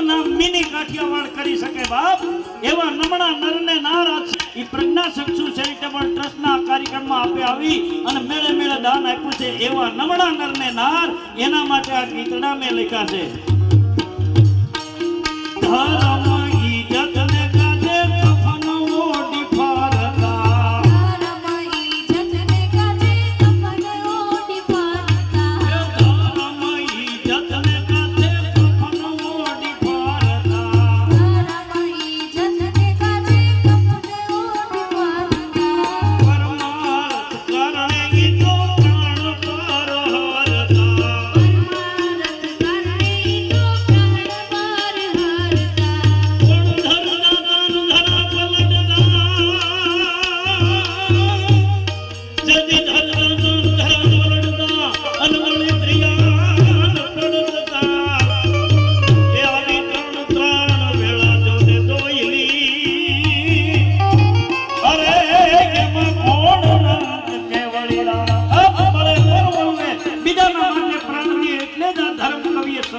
એની કાઠિયાવાડ કરી શકે બાપ. એવા નમણા નરને નાર એ પ્રજ્ઞા ચક્ષુ ચેરિટેબલ ટ્રસ્ટના કાર્યક્રમમાં આપે આવી અને મેળે મેળે દાન આપ્યું છે. એવા નમણા નરને નાર, એના માટે આ ગીતડા મેં લખ્યા છે. ધરો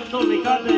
Católica de